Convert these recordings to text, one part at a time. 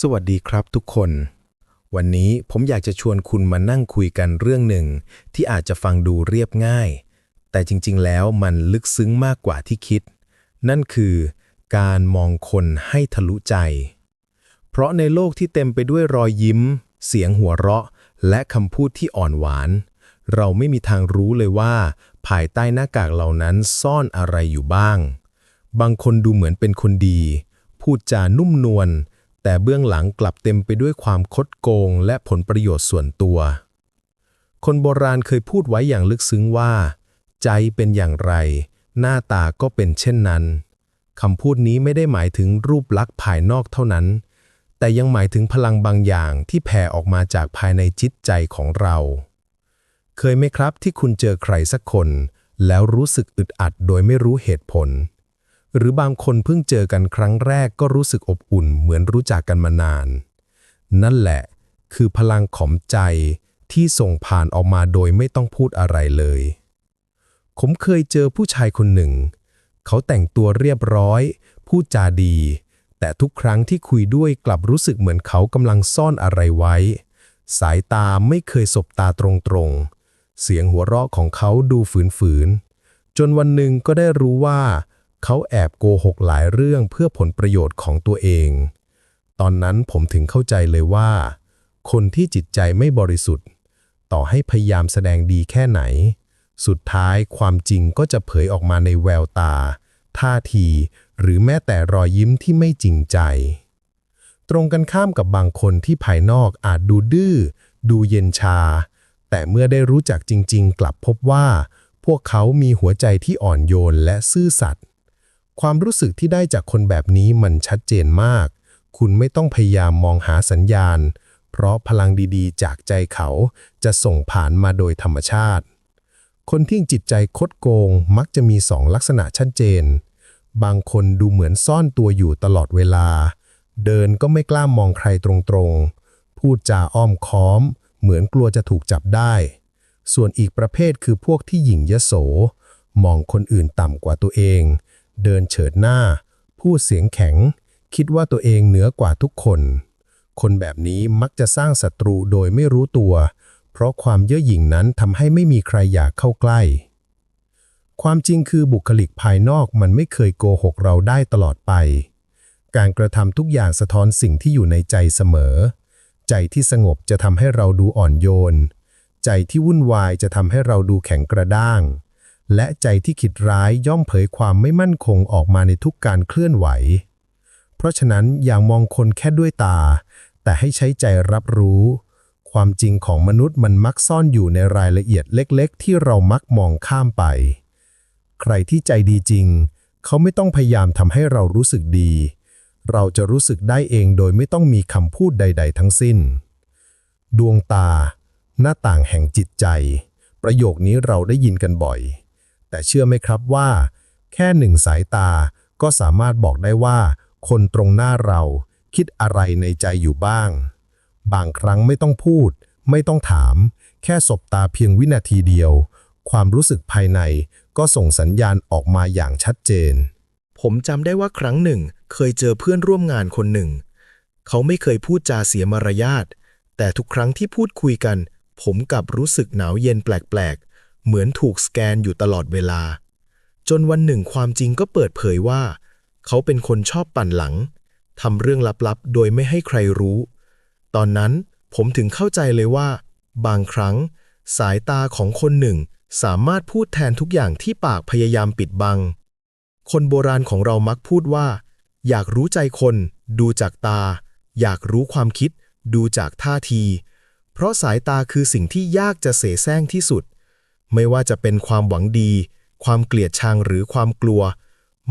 สวัสดีครับทุกคน วันนี้ผมอยากจะชวนคุณมานั่งคุยกันเรื่องหนึ่ง ที่อาจจะฟังดูเรียบง่าย แต่จริงๆ แล้วมันลึกซึ้งมากกว่าที่คิด นั่นคือการมองคนให้ทะลุใจ เพราะในโลกที่เต็มไปด้วยรอยยิ้ม เสียงหัวเราะ และคำพูดที่อ่อนหวาน เราไม่มีทางรู้เลยว่า ภายใต้หน้ากากเหล่านั้นซ่อนอะไรอยู่บ้าง บางคนดูเหมือนเป็นคนดี พูดจานุ่มนวล แต่เบื้องหลังกลับเต็มไปด้วยความคดโกงและผลประโยชน์ส่วนตัว คนโบราณเคยพูดไว้อย่างลึกซึ้งว่า ใจเป็นอย่างไร หน้าตาก็เป็นเช่นนั้นคำพูดนี้ไม่ได้หมายถึงรูปลักษณ์ภายนอกเท่านั้น แต่ยังหมายถึงพลังบางอย่างที่แผ่ออกมาจากภายในจิตใจของเรา เคยไหมครับที่คุณเจอใครสักคน แล้วรู้สึกอึดอัดโดยไม่รู้เหตุผล หรือบางคนเพิ่งเจอกันครั้งแรกก็รู้สึกอบอุ่นเหมือนรู้จักกันมานาน นั่นแหละ คือพลังของใจที่ส่งผ่านออกมาโดยไม่ต้องพูดอะไรเลย ผมเคยเจอผู้ชายคนหนึ่ง เขาแต่งตัวเรียบร้อย พูดจาดี แต่ทุกครั้งที่คุยด้วยกลับรู้สึกเหมือนเขากำลังซ่อนอะไรไว้ สายตาไม่เคยสบตาตรงๆ เสียงหัวเราะของเขาดูฝืนๆ จนวันหนึ่งก็ได้รู้ว่า เขาแอบโกหกหลายเรื่องเพื่อผลประโยชน์ของตัวเอง ตอนนั้นผมถึงเข้าใจเลยว่า คนที่จิตใจไม่บริสุทธิ์ ต่อให้พยายามแสดงดีแค่ไหน สุดท้ายความจริงก็จะเผยออกมาในแววตา ท่าที หรือแม้แต่รอยยิ้มที่ไม่จริงใจ ตรงกันข้ามกับบางคนที่ภายนอกอาจดูดื้อ ดูเย็นชา แต่เมื่อได้รู้จักจริง ๆ กลับพบว่า พวกเขามีหัวใจที่อ่อนโยนและซื่อสัตย์ ความรู้สึกที่ได้จากคนแบบนี้มันชัดเจนมาก คุณไม่ต้องพยายามมองหาสัญญาณ เพราะพลังดีๆ จากใจเขาจะส่งผ่านมาโดยธรรมชาติ คนที่จิตใจคดโกงมักจะมีสองลักษณะชัดเจน บางคนดูเหมือนซ่อนตัวอยู่ตลอดเวลา เดินก็ไม่กล้ามองใครตรงๆ พูดจาอ้อมค้อม เหมือนกลัวจะถูกจับได้ ส่วนอีกประเภทคือพวกที่หยิ่งยโส มองคนอื่นต่ำกว่าตัวเอง เดินเฉิดหน้า พูดเสียงแข็ง คิดว่าตัวเองเหนือกว่าทุกคน คนแบบนี้มักจะสร้างศัตรูโดยไม่รู้ตัว เพราะความเย่อหยิ่งนั้นทำให้ไม่มีใครอยากเข้าใกล้ ความจริงคือบุคลิกภายนอกมันไม่เคยโกหกเราได้ตลอดไป การกระทำทุกอย่างสะท้อนสิ่งที่อยู่ในใจเสมอ ใจที่สงบจะทำให้เราดูอ่อนโยน ใจที่วุ่นวายจะทำให้เราดูแข็งกระด้าง และใจที่คิดร้ายย่อมเผยความไม่มั่นคงออกมาในทุกการเคลื่อนไหว เพราะฉะนั้นอย่ามองคนแค่ด้วยตา แต่ให้ใช้ใจรับรู้ ความจริงของมนุษย์มันมักซ่อนอยู่ในรายละเอียดเล็กๆ ที่เรามักมองข้ามไป ใครที่ใจดีจริง เขาไม่ต้องพยายามทำให้เรารู้สึกดี เราจะรู้สึกได้เองโดยไม่ต้องมีคำพูดใด ๆ ทั้งสิ้น ดวงตา หน้าต่างแห่งจิตใจ ประโยคนี้เราได้ยินกันบ่อย แต่เชื่อไหมครับว่า แค่หนึ่งสายตาก็สามารถบอกได้ว่า คนตรงหน้าเราคิดอะไรในใจอยู่บ้าง บางครั้งไม่ต้องพูด ไม่ต้องถาม แค่สบตาเพียงวินาทีเดียว ความรู้สึกภายในก็ส่งสัญญาณออกมาอย่างชัดเจน ผมจำได้ว่าครั้งหนึ่ง เคยเจอเพื่อนร่วมงานคนหนึ่ง เขาไม่เคยพูดจาเสียมารยาทแต่ทุกครั้งที่พูดคุยกัน ผมกลับรู้สึกหนาวเย็นแปลกๆ เหมือนถูกสแกนอยู่ตลอดเวลา จนวันหนึ่งความจริงก็เปิดเผยว่า เขาเป็นคนชอบปั่นหลังทำเรื่องลับๆ โดยไม่ให้ใครรู้ ตอนนั้นผมถึงเข้าใจเลยว่า บางครั้ง สายตาของคนหนึ่ง สามารถพูดแทนทุกอย่างที่ปากพยายามปิดบัง คนโบราณของเรามักพูดว่า อยากรู้ใจคน ดูจากตา อยากรู้ความคิด ดูจากท่าที เพราะสายตาคือสิ่งที่ยากจะเสแสร้งที่สุด ไม่ว่าจะเป็นความหวังดี ความเกลียดชังหรือความกลัว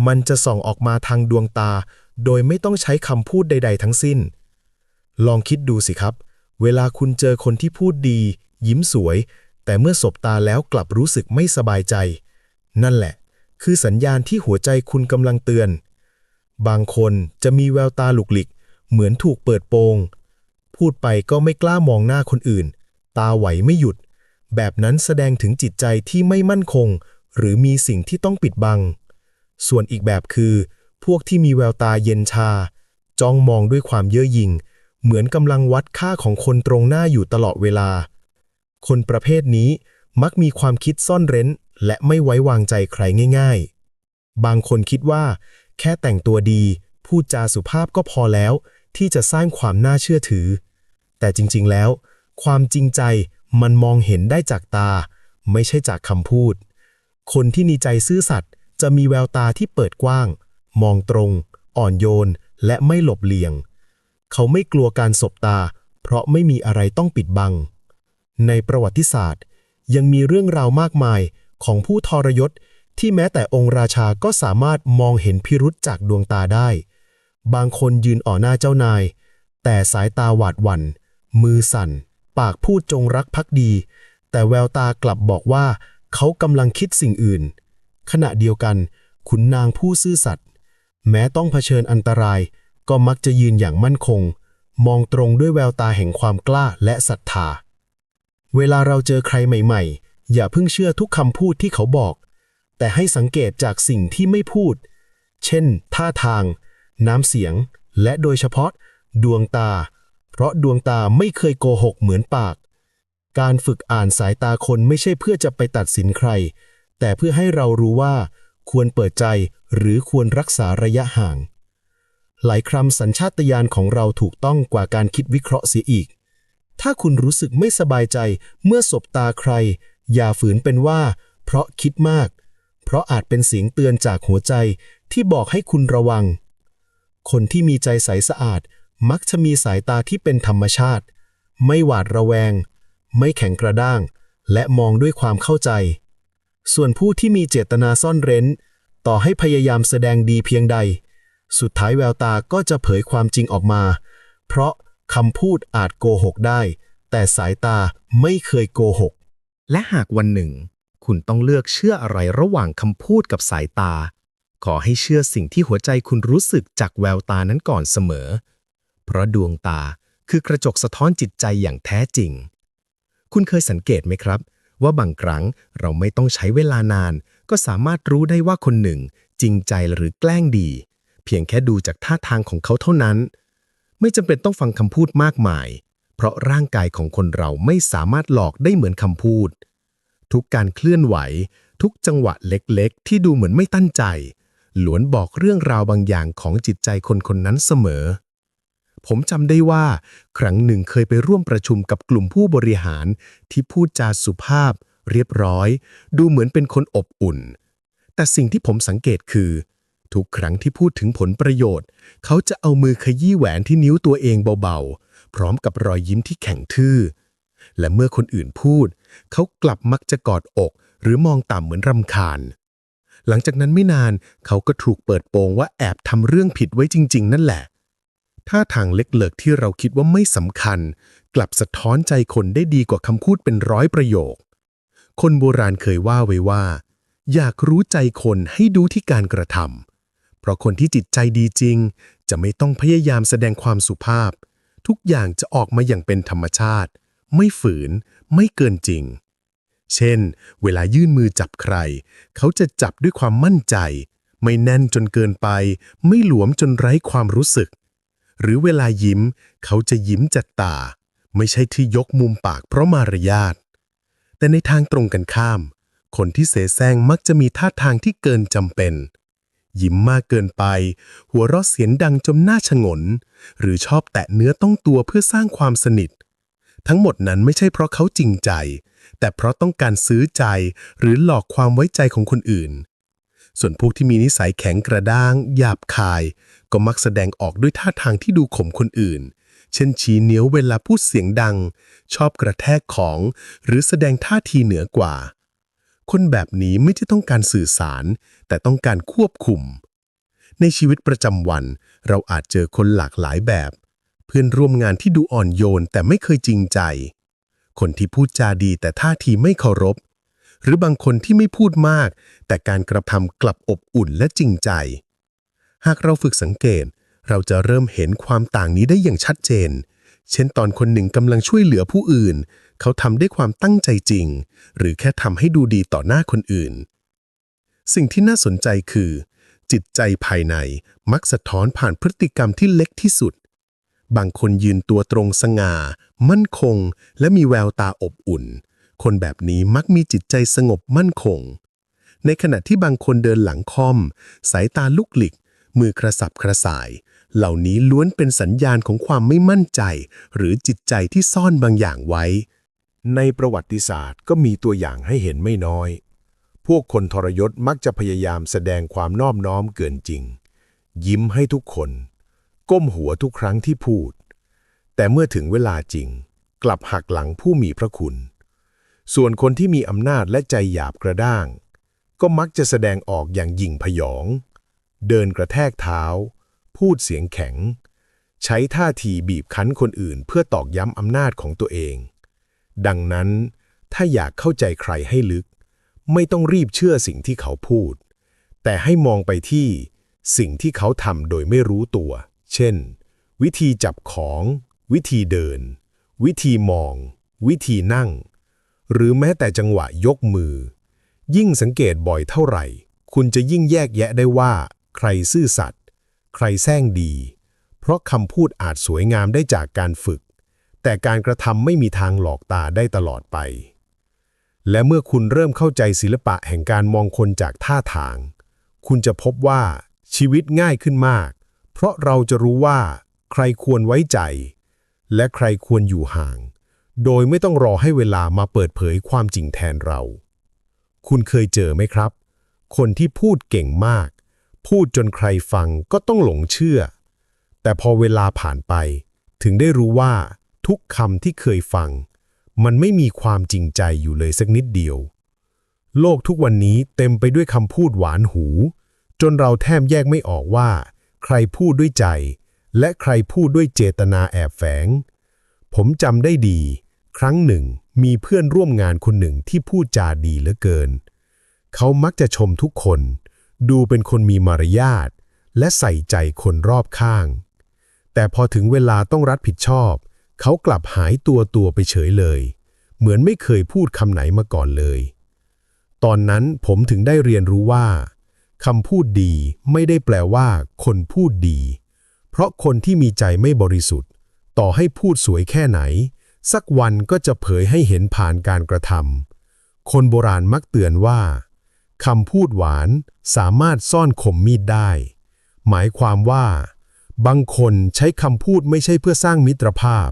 มันจะส่องออกมาทางดวงตา โดยไม่ต้องใช้คำพูดใด ๆ ทั้งสิ้น ลองคิดดูสิครับ เวลาคุณเจอคนที่พูดดี ยิ้มสวย แต่เมื่อสบตาแล้วกลับรู้สึกไม่สบายใจ นั่นแหละ คือสัญญาณที่หัวใจคุณกำลังเตือน บางคนจะมีแววตาหลุกหลิก เหมือนถูกเปิดโปง พูดไปก็ไม่กล้ามองหน้าคนอื่น ตาไหวไม่หยุด แบบนั้นแสดงถึงจิตใจที่ไม่มั่นคง หรือมีสิ่งที่ต้องปิดบัง ส่วนอีกแบบคือ พวกที่มีแววตาเย็นชา จ้องมองด้วยความเย่อหยิ่ง เหมือนกำลังวัดค่าของคนตรงหน้าอยู่ตลอดเวลา คนประเภทนี้มักมีความคิดซ่อนเร้น และไม่ไว้วางใจใครง่าย ๆ บางคนคิดว่า แค่แต่งตัวดี พูดจาสุภาพก็พอแล้ว ที่จะสร้างความน่าเชื่อถือ แต่จริงๆแล้ว ความจริงใจ มันมองเห็นได้จากตา ไม่ใช่จากคำพูด คนที่มีใจซื่อสัตย์จะมีแววตาที่เปิดกว้าง มองตรง อ่อนโยน และไม่หลบเลี่ยง เขาไม่กลัวการสบตา เพราะไม่มีอะไรต้องปิดบัง ในประวัติศาสตร์ ยังมีเรื่องราวมากมายของผู้ทรยศที่แม้แต่องค์ราชาก็สามารถมองเห็นพิรุษจากดวงตาได้ บางคนยืนอ่อหน้าเจ้านาย แต่สายตาหวาดหวัน่น มือสั่น ปากพูดจงรักภักดี แต่แววตากลับบอกว่า เขากำลังคิดสิ่งอื่น ขณะเดียวกันขุนนางผู้ซื่อสัตย์แม้ต้องเผชิญอันตราย ก็มักจะยืนอย่างมั่นคง มองตรงด้วยแววตาแห่งความกล้าและศรัทธา เวลาเราเจอใครใหม่ ๆ อย่าเพิ่งเชื่อทุกคำพูดที่เขาบอก แต่ให้สังเกตจากสิ่งที่ไม่พูด เช่น ท่าทาง น้ำเสียง และโดยเฉพาะ ดวงตา เพราะดวงตาไม่เคยโกหกเหมือนปาก การฝึกอ่านสายตาคนไม่ใช่เพื่อจะไปตัดสินใคร แต่เพื่อให้เรารู้ว่า ควรเปิดใจหรือควรรักษาระยะห่าง หลายครั้งสัญชาตญาณของเราถูกต้องกว่าการคิดวิเคราะห์เสียอีก ถ้าคุณรู้สึกไม่สบายใจเมื่อสบตาใคร อย่าฝืนเป็นว่า เพราะคิดมาก เพราะอาจเป็นเสียงเตือนจากหัวใจที่บอกให้คุณระวัง คนที่มีใจใสสะอาด มักจะมีสายตาที่เป็นธรรมชาติ ไม่หวาดระแวง ไม่แข็งกระด้าง และมองด้วยความเข้าใจ ส่วนผู้ที่มีเจตนาซ่อนเร้น ต่อให้พยายามแสดงดีเพียงใด สุดท้ายแววตาก็จะเผยความจริงออกมา เพราะคำพูดอาจโกหกได้ แต่สายตาไม่เคยโกหก และหากวันหนึ่ง คุณต้องเลือกเชื่ออะไรระหว่างคำพูดกับสายตา ขอให้เชื่อสิ่งที่หัวใจคุณรู้สึกจากแววตานั้นก่อนเสมอ เพราะดวงตาคือกระจกสะท้อนจิตใจอย่างแท้จริง คุณเคยสังเกตไหมครับ ว่าบางครั้งเราไม่ต้องใช้เวลานาน ก็สามารถรู้ได้ว่าคนหนึ่ง จริงใจหรือแกล้งดี เพียงแค่ดูจากท่าทางของเขาเท่านั้น ไม่จำเป็นต้องฟังคำพูดมากมาย เพราะร่างกายของคนเราไม่สามารถหลอกได้เหมือนคำพูด ทุกการเคลื่อนไหว ทุกจังหวะเล็กๆ ที่ดูเหมือนไม่ตั้งใจหลวนบอกเรื่องราวบางอย่างของจิตใจคนคนนั้นเสมอ ผมจำได้ว่า ครั้งหนึ่งเคยไปร่วมประชุมกับกลุ่มผู้บริหารที่พูดจาสุภาพ เรียบร้อย ดูเหมือนเป็นคนอบอุ่น แต่สิ่งที่ผมสังเกตคือ ทุกครั้งที่พูดถึงผลประโยชน์ เขาจะเอามือขยี้แหวนที่นิ้วตัวเองเบาๆ พร้อมกับรอยยิ้มที่แข็งทื่อ และเมื่อคนอื่นพูด เขากลับมักจะกอดอก หรือมองต่ำเหมือนรำคาญหลังจากนั้นไม่นานเขาก็ถูกเปิดโปงว่าแอบทำเรื่องผิดไว้จริง ๆ นั่นแหละ ท่าทางเล็กเลิกที่เราคิดว่าไม่สำคัญ กลับสะท้อนใจคนได้ดีกว่าคำพูดเป็นร้อยประโยค คนโบราณเคยว่าไว้ว่า อยากรู้ใจคนให้ดูที่การกระทำเพราะคนที่จิตใจดีจริง จะไม่ต้องพยายามแสดงความสุภาพ ทุกอย่างจะออกมาอย่างเป็นธรรมชาติ ไม่ฝืน ไม่เกินจริง เช่น เวลายื่นมือจับใคร เขาจะจับด้วยความมั่นใจ ไม่แน่นจนเกินไป ไม่หลวมจนไร้ความรู้สึก หรือเวลายิ้ม เขาจะยิ้มจัดตา ไม่ใช่ที่ยกมุมปากเพราะมารยาท แต่ในทางตรงกันข้าม คนที่เสแสร้งมักจะมีท่าทางที่เกินจำเป็น ยิ้มมากเกินไป หัวเราะเสียงดังจนหน้าชงน หรือชอบแตะเนื้อต้องตัวเพื่อสร้างความสนิท ทั้งหมดนั้นไม่ใช่เพราะเขาจริงใจ แต่เพราะต้องการซื้อใจหรือหลอกความไว้ใจของคนอื่นส่วนพวกที่มีนิสัยแข็งกระด้าง หยาบคาย ก็มักแสดงออกด้วยท่าทางที่ดูข่มคนอื่น เช่นชี้นิ้วเวลาพูดเสียงดัง ชอบกระแทกของ หรือแสดงท่าทีเหนือกว่า คนแบบนี้ไม่ได้ต้องการสื่อสาร แต่ต้องการควบคุม ในชีวิตประจำวัน เราอาจเจอคนหลากหลายแบบ เพื่อนร่วมงานที่ดูอ่อนโยนแต่ไม่เคยจริงใจ คนที่พูดจาดีแต่ท่าทีไม่เคารพหรือบางคนที่ไม่พูดมาก แต่การกระทำกลับอบอุ่นและจริงใจ หากเราฝึกสังเกต เราจะเริ่มเห็นความต่างนี้ได้อย่างชัดเจน เช่นตอนคนหนึ่งกำลังช่วยเหลือผู้อื่น เขาทำด้วยความตั้งใจจริง หรือแค่ทำให้ดูดีต่อหน้าคนอื่น สิ่งที่น่าสนใจคือ จิตใจภายในมักสะท้อนผ่านพฤติกรรมที่เล็กที่สุด บางคนยืนตัวตรงสง่า มั่นคง และมีแววตาอบอุ่น คนแบบนี้มักมีจิตใจสงบมั่นคงในขณะที่บางคนเดินหลังคอม สายตาลุกหลิก มือกระสับกระส่าย เหล่านี้ล้วนเป็นสัญญาณของความไม่มั่นใจ หรือจิตใจที่ซ่อนบางอย่างไว้ ในประวัติศาสตร์ก็มีตัวอย่างให้เห็นไม่น้อย พวกคนทรยศมักจะพยายามแสดงความนอบน้อมเกินจริง ยิ้มให้ทุกคน ก้มหัวทุกครั้งที่พูด แต่เมื่อถึงเวลาจริง กลับหักหลังผู้มีพระคุณ ส่วนคนที่มีอำนาจและใจหยาบกระด้าง ก็มักจะแสดงออกอย่างหยิ่งพยอง เดินกระแทกเท้า พูดเสียงแข็ง ใช้ท่าทีบีบคั้นคนอื่น เพื่อตอกย้ำอำนาจของตัวเอง ดังนั้น ถ้าอยากเข้าใจใครให้ลึก ไม่ต้องรีบเชื่อสิ่งที่เขาพูด แต่ให้มองไปที่สิ่งที่เขาทำโดยไม่รู้ตัว เช่น วิธีจับของ วิธีเดิน วิธีมอง วิธีนั่ง หรือแม้แต่จังหวะยกมือ ยิ่งสังเกตบ่อยเท่าไหร่ คุณจะยิ่งแยกแยะได้ว่า ใครซื่อสัตย์ใครแซงดี เพราะคำพูดอาจสวยงามได้จากการฝึก แต่การกระทำไม่มีทางหลอกตาได้ตลอดไป และเมื่อคุณเริ่มเข้าใจศิลปะแห่งการมองคนจากท่าทาง คุณจะพบว่าชีวิตง่ายขึ้นมาก เพราะเราจะรู้ว่า ใครควรไว้ใจ และใครควรอยู่ห่าง โดยไม่ต้องรอให้เวลามาเปิดเผยความจริงแทนเรา คุณเคยเจอไหมครับ คนที่พูดเก่งมาก พูดจนใครฟังก็ต้องหลงเชื่อ แต่พอเวลาผ่านไป ถึงได้รู้ว่าทุกคำที่เคยฟัง มันไม่มีความจริงใจอยู่เลยสักนิดเดียว โลกทุกวันนี้เต็มไปด้วยคำพูดหวานหู จนเราแทบแยกไม่ออกว่า ใครพูดด้วยใจ และใครพูดด้วยเจตนาแอบแฝง ผมจำได้ดี ครั้งหนึ่ง มีเพื่อนร่วมงานคนหนึ่งที่พูดจาดีเหลือเกิน เขามักจะชมทุกคน ดูเป็นคนมีมารยาท และใส่ใจคนรอบข้าง แต่พอถึงเวลาต้องรับผิดชอบ เขากลับหายตัวตัวไปเฉยเลย เหมือนไม่เคยพูดคำไหนมาก่อนเลย ตอนนั้นผมถึงได้เรียนรู้ว่าคำพูดดีไม่ได้แปลว่าคนพูดดี เพราะคนที่มีใจไม่บริสุทธิ์ ต่อให้พูดสวยแค่ไหน สักวันก็จะเผยให้เห็นผ่านการกระทำคนโบราณมักเตือนว่า คำพูดหวานสามารถซ่อนคมมีดได้ หมายความว่า บางคนใช้คำพูดไม่ใช่เพื่อสร้างมิตรภาพ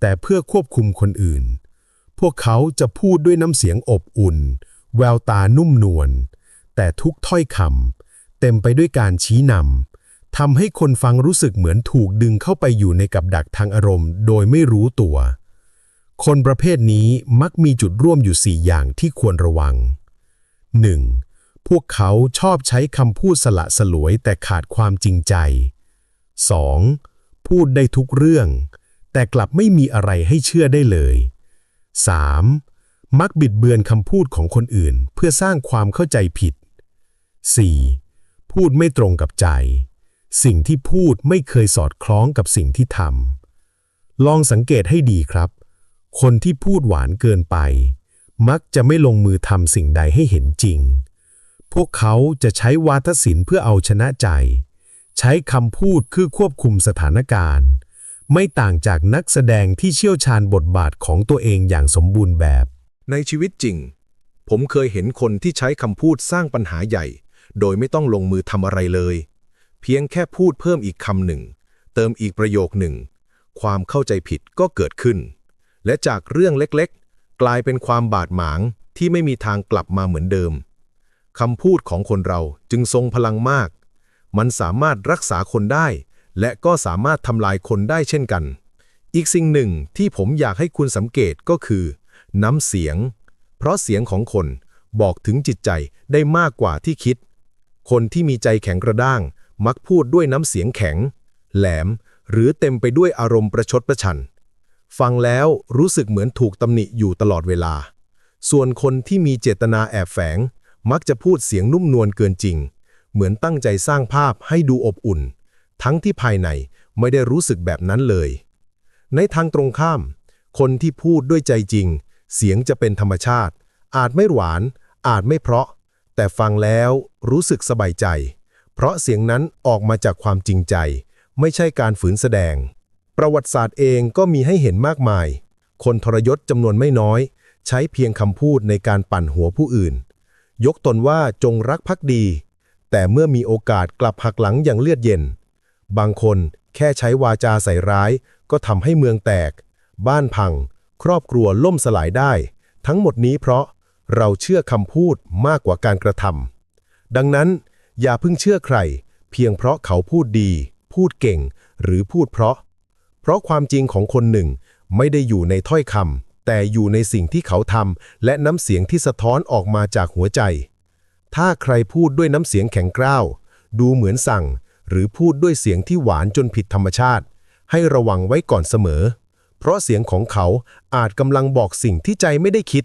แต่เพื่อควบคุมคนอื่น พวกเขาจะพูดด้วยน้ำเสียงอบอุ่น แววตานุ่มนวล แต่ทุกถ้อยคำเต็มไปด้วยการชี้นำทำให้คนฟังรู้สึกเหมือนถูกดึงเข้าไปอยู่ในกับดักทางอารมณ์ โดยไม่รู้ตัว คนประเภทนี้มักมีจุดร่วมอยู่สี่อย่างที่ควรระวัง 1. พวกเขาชอบใช้คำพูดสละสลวยแต่ขาดความจริงใจ 2. พูดได้ทุกเรื่อง แต่กลับไม่มีอะไรให้เชื่อได้เลย 3. มักบิดเบือนคำพูดของคนอื่น เพื่อสร้างความเข้าใจผิด 4. พูดไม่ตรงกับใจ สิ่งที่พูดไม่เคยสอดคล้องกับสิ่งที่ทำลองสังเกตให้ดีครับ คนที่พูดหวานเกินไป มักจะไม่ลงมือทำสิ่งใดให้เห็นจริง พวกเขาจะใช้วาทศิลป์เพื่อเอาชนะใจ ใช้คำพูดคือควบคุมสถานการณ์ ไม่ต่างจากนักแสดงที่เชี่ยวชาญบทบาทของตัวเองอย่างสมบูรณ์แบบ ในชีวิตจริง ผมเคยเห็นคนที่ใช้คำพูดสร้างปัญหาใหญ่ โดยไม่ต้องลงมือทำอะไรเลย เพียงแค่พูดเพิ่มอีกคำหนึ่ง เติมอีกประโยคหนึ่ง ความเข้าใจผิดก็เกิดขึ้น และจากเรื่องเล็ก กลายเป็นความบาดหมางที่ไม่มีทางกลับมาเหมือนเดิมคำพูดของคนเราจึงทรงพลังมาก มันสามารถรักษาคนได้ และก็สามารถทำลายคนได้เช่นกัน อีกสิ่งหนึ่งที่ผมอยากให้คุณสังเกตก็คือ น้ำเสียง เพราะเสียงของคนบอกถึงจิตใจได้มากกว่าที่คิด คนที่มีใจแข็งกระด้าง มักพูดด้วยน้ำเสียงแข็ง แหลม หรือเต็มไปด้วยอารมณ์ประชดประชัน ฟังแล้วรู้สึกเหมือนถูกตำหนิอยู่ตลอดเวลา ส่วนคนที่มีเจตนาแอบแฝง มักจะพูดเสียงนุ่มนวลเกินจริง เหมือนตั้งใจสร้างภาพให้ดูอบอุ่น ทั้งที่ภายในไม่ได้รู้สึกแบบนั้นเลย ในทางตรงข้าม คนที่พูดด้วยใจจริง เสียงจะเป็นธรรมชาติ อาจไม่หวาน อาจไม่เพราะ แต่ฟังแล้วรู้สึกสบายใจ เพราะเสียงนั้นออกมาจากความจริงใจ ไม่ใช่การฝืนแสดง ประวัติศาสตร์เองก็มีให้เห็นมากมาย คนทรยศจำนวนไม่น้อย ใช้เพียงคำพูดในการปั่นหัวผู้อื่น ยกตนว่าจงรักภักดี แต่เมื่อมีโอกาสกลับหักหลังอย่างเลือดเย็น บางคนแค่ใช้วาจาใส่ร้าย ก็ทำให้เมืองแตก บ้านพัง ครอบครัวล่มสลายได้ ทั้งหมดนี้เพราะเราเชื่อคำพูดมากกว่าการกระทำดังนั้น อย่าเพิ่งเชื่อใคร เพียงเพราะเขาพูดดี พูดเก่ง หรือพูดเพราะ เพราะความจริงของคนหนึ่งไม่ได้อยู่ในถ้อยคำแต่อยู่ในสิ่งที่เขาทำและน้ำเสียงที่สะท้อนออกมาจากหัวใจ ถ้าใครพูดด้วยน้ำเสียงแข็งกร้าว ดูเหมือนสั่ง หรือพูดด้วยเสียงที่หวานจนผิดธรรมชาติ ให้ระวังไว้ก่อนเสมอ เพราะเสียงของเขาอาจกำลังบอกสิ่งที่ใจไม่ได้คิด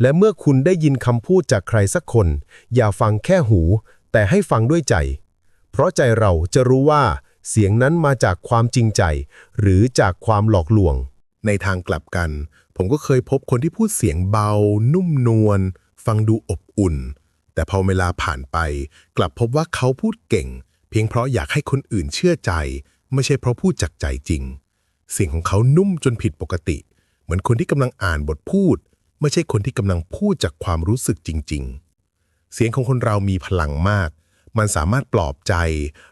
และเมื่อคุณได้ยินคำพูดจากใครสักคน อย่าฟังแค่หู แต่ให้ฟังด้วยใจ เพราะใจเราจะรู้ว่า เสียงนั้นมาจากความจริงใจ หรือจากความหลอกลวง ในทางกลับกัน ผมก็เคยพบคนที่พูดเสียงเบา นุ่มนวล ฟังดูอบอุ่น แต่พอเวลาผ่านไป กลับพบว่าเขาพูดเก่ง เพียงเพราะอยากให้คนอื่นเชื่อใจ ไม่ใช่เพราะพูดจากใจจริง เสียงของเขานุ่มจนผิดปกติ เหมือนคนที่กำลังอ่านบทพูด ไม่ใช่คนที่กำลังพูดจากความรู้สึกจริง ๆ เสียงของคนเรามีพลังมาก มันสามารถปลอบใจ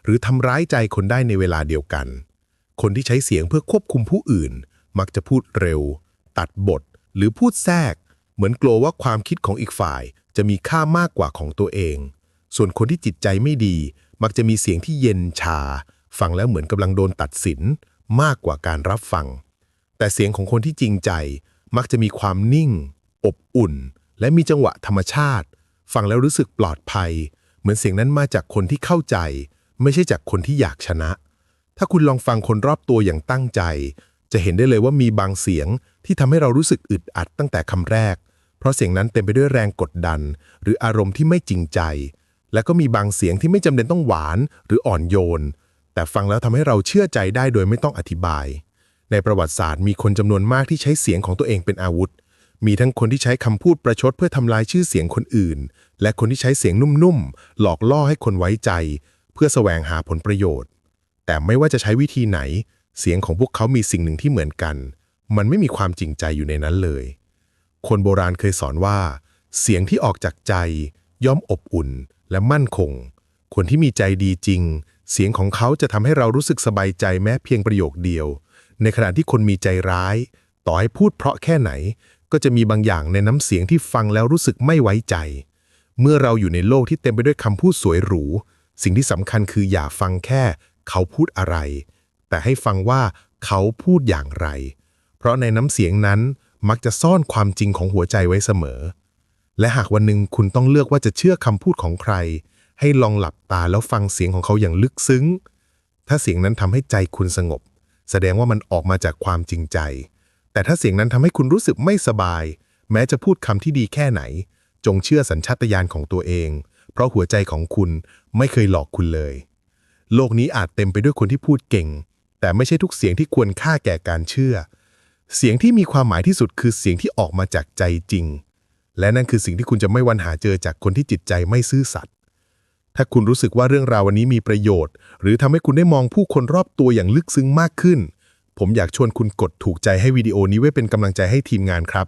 หรือทำร้ายใจคนได้ในเวลาเดียวกัน คนที่ใช้เสียงเพื่อควบคุมผู้อื่น มักจะพูดเร็ว ตัดบท หรือพูดแทรก เหมือนกลัวว่าความคิดของอีกฝ่าย จะมีค่ามากกว่าของตัวเอง ส่วนคนที่จิตใจไม่ดี มักจะมีเสียงที่เย็นชา ฟังแล้วเหมือนกำลังโดนตัดสิน มากกว่าการรับฟัง แต่เสียงของคนที่จริงใจ มักจะมีความนิ่ง อบอุ่น และมีจังหวะธรรมชาติ ฟังแล้วรู้สึกปลอดภัย เหมือนเสียงนั้นมาจากคนที่เข้าใจ ไม่ใช่จากคนที่อยากชนะ ถ้าคุณลองฟังคนรอบตัวอย่างตั้งใจ จะเห็นได้เลยว่ามีบางเสียงที่ทำให้เรารู้สึกอึดอัดตั้งแต่คำแรก เพราะเสียงนั้นเต็มไปด้วยแรงกดดัน หรืออารมณ์ที่ไม่จริงใจ และก็มีบางเสียงที่ไม่จำเป็นต้องหวานหรืออ่อนโยน แต่ฟังแล้วทำให้เราเชื่อใจได้โดยไม่ต้องอธิบาย ในประวัติศาสตร์มีคนจำนวนมากที่ใช้เสียงของตัวเองเป็นอาวุธ มีทั้งคนที่ใช้คำพูดประชดเพื่อทำลายชื่อเสียงคนอื่น และคนที่ใช้เสียงนุ่มๆ หลอกล่อให้คนไว้ใจ เพื่อแสวงหาผลประโยชน์ แต่ไม่ว่าจะใช้วิธีไหน เสียงของพวกเขามีสิ่งหนึ่งที่เหมือนกัน มันไม่มีความจริงใจอยู่ในนั้นเลย คนโบราณเคยสอนว่า เสียงที่ออกจากใจ ย่อมอบอุ่นและมั่นคง คนที่มีใจดีจริง เสียงของเขาจะทำให้เรารู้สึกสบายใจแม้เพียงประโยคเดียว ในขณะที่คนมีใจร้าย ต่อให้พูดเพราะแค่ไหน ก็จะมีบางอย่างในน้ำเสียงที่ฟังแล้วรู้สึกไม่ไว้ใจ เมื่อเราอยู่ในโลกที่เต็มไปด้วยคำพูดสวยหรู สิ่งที่สำคัญคืออย่าฟังแค่ เขาพูดอะไร แต่ให้ฟังว่าเขาพูดอย่างไร เพราะในน้ำเสียงนั้นมักจะซ่อนความจริงของหัวใจไว้เสมอ และหากวันหนึ่งคุณต้องเลือกว่าจะเชื่อคำพูดของใคร ให้ลองหลับตาแล้วฟังเสียงของเขาอย่างลึกซึ้ง ถ้าเสียงนั้นทำให้ใจคุณสงบ แสดงว่ามันออกมาจากความจริงใจ แต่ถ้าเสียงนั้นทำให้คุณรู้สึกไม่สบาย แม้จะพูดคำที่ดีแค่ไหน จงเชื่อสัญชาตญาณของตัวเอง เพราะหัวใจของคุณไม่เคยหลอกคุณเลย โลกนี้อาจเต็มไปด้วยคนที่พูดเก่ง แต่ไม่ใช่ทุกเสียงที่ควรค่าแก่การเชื่อ เสียงที่มีความหมายที่สุดคือเสียงที่ออกมาจากใจจริง และนั่นคือสิ่งที่คุณจะไม่วันหาเจอจากคนที่จิตใจไม่ซื่อสัตย์ถ้าคุณรู้สึกว่าเรื่องราววันนี้มีประโยชน์ หรือทำให้คุณได้มองผู้คนรอบตัวอย่างลึกซึ้งมากขึ้น ผมอยากชวนคุณกดถูกใจให้วิดีโอนี้ไว้เป็นกำลังใจให้ทีมงานครับ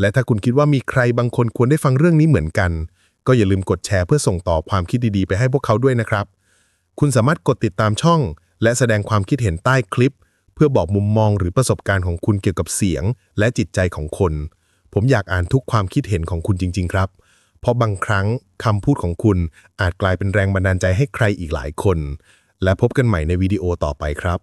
และถ้าคุณคิดว่ามีใครบางคนควรได้ฟังเรื่องนี้เหมือนกัน ก็อย่าลืมกดแชร์เพื่อส่งต่อความคิดดีๆ ไปให้พวกเขาด้วยนะครับ คุณสามารถกดติดตามช่อง และแสดงความคิดเห็นใต้คลิป เพื่อบอกมุมมองหรือประสบการณ์ของคุณเกี่ยวกับเสียง และจิตใจของคน ผมอยากอ่านทุกความคิดเห็นของคุณจริง ๆ ครับ เพราะบางครั้งคำพูดของคุณอาจกลายเป็นแรงบันดาลใจให้ใครอีกหลายคน และพบกันใหม่ในวิดีโอต่อไปครับ